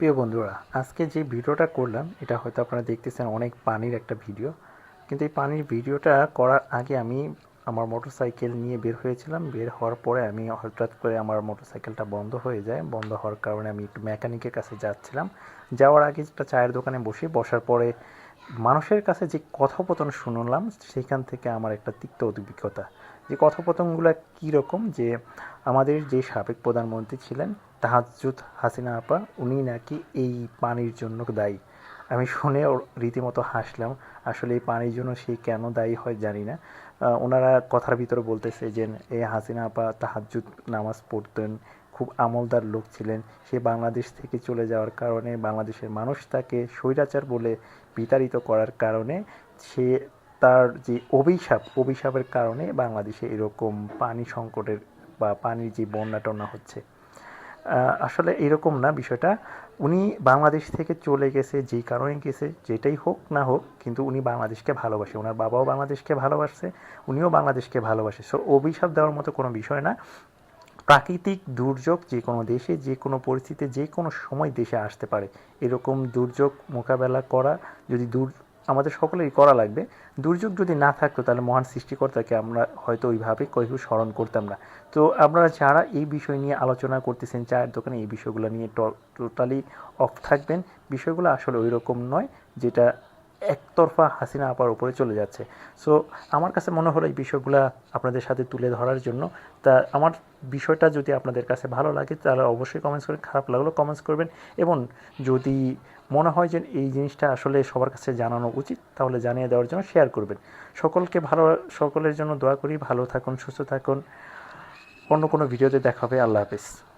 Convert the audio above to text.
প্রিয় বন্ধুরা, আজকে যে ভিডিওটা করলাম, এটা হয়তো আপনারা দেখতেছেন অনেক পানির একটা ভিডিও। কিন্তু এই পানির ভিডিওটা করার আগে আমি আমার মোটরসাইকেল নিয়ে বের হয়েছিলাম। বের হওয়ার পরে আমি হঠাৎ করে আমার মোটরসাইকেলটা বন্ধ হয়ে যায়। বন্ধ হওয়ার কারণে আমি একটু মেকানিকের কাছে যাচ্ছিলাম। যাওয়ার আগে একটা চায়ের দোকানে বসে বসার পরে মানুষের কাছে যে কথোপকথন শুনলাম, সেখান থেকে আমার একটা তিক্ত অভিজ্ঞতা। যে কথোপকথনগুলো কীরকম? যে আমাদের যে সাবেক প্রধানমন্ত্রী ছিলেন তাহাজুদ হাসিনা আপা, উনি নাকি এই পানির জন্য দায়ী। আমি শুনে রীতিমতো হাসলাম, আসলে এই পানির জন্য সে কেন দায়ী হয় জানি না। ওনারা কথার ভিতরে বলতেছে যে এই হাসিনা আপা তাহাজুদ নামাজ পড়তেন, খুব আমলদার লোক ছিলেন। সে বাংলাদেশ থেকে চলে যাওয়ার কারণে, বাংলাদেশের মানুষ তাকে স্বৈরাচার বলে বিতাড়িত করার কারণে, সে তার যে অভিশাপ, অভিশাপের কারণে বাংলাদেশে এরকম পানি সংকটের বা পানির যে বন্যা টন্যা হচ্ছে আসলে এরকম না বিষয়টা। উনি বাংলাদেশ থেকে চলে গেছে যেই কারণে গেছে, যেটাই হোক না হোক, কিন্তু উনি বাংলাদেশকে ভালোবাসে। ওনার বাবাও বাংলাদেশকে ভালোবাসে উনিও বাংলাদেশকে ভালোবাসে। সো অভিশাপ দেওয়ার মতো কোনো বিষয় না। প্রাকৃতিক দুর্যোগ যে কোনো দেশে, যে কোনো পরিস্থিতিতে, যে কোনো সময় দেশে আসতে পারে। এরকম দুর্যোগ মোকাবেলা করা, যদি দূর আমাদের সকলেই করা লাগবে। দুর্যোগ যদি না থাকতো, তাহলে মহান সৃষ্টিকর্তাকে আমরা হয়তো ওইভাবে কেউ স্মরণ করতাম না। তো আপনারা যারা এই বিষয় নিয়ে আলোচনা করতেছেন, চায়ের দোকানে এই বিষয়গুলো নিয়ে টোটালি অফ থাকবেন। বিষয়গুলো আসলে ওই রকম নয়, যেটা একতরফা হাসিনা আপার উপরে চলে যাচ্ছে। সো আমার কাছে মনে হলো এই বিষয়গুলো আপনাদের সাথে তুলে ধরার জন্য। তা আমার বিষয়টা যদি আপনাদের কাছে ভালো লাগে, তাহলে অবশ্যই কমেন্টস করে, খারাপ লাগলেও কমেন্টস করবেন। এবং যদি মনে হয় যে এই জিনিসটা আসলে সবার কাছে জানানো উচিত, তাহলে জানিয়ে দেওয়ার জন্য শেয়ার করবেন। সকলকে ভালো, সকলের জন্য দোয়া করি, ভালো থাকুন, সুস্থ থাকুন। অন্য কোনো ভিডিওতে দেখা হবে, আল্লাহ হাফেজ।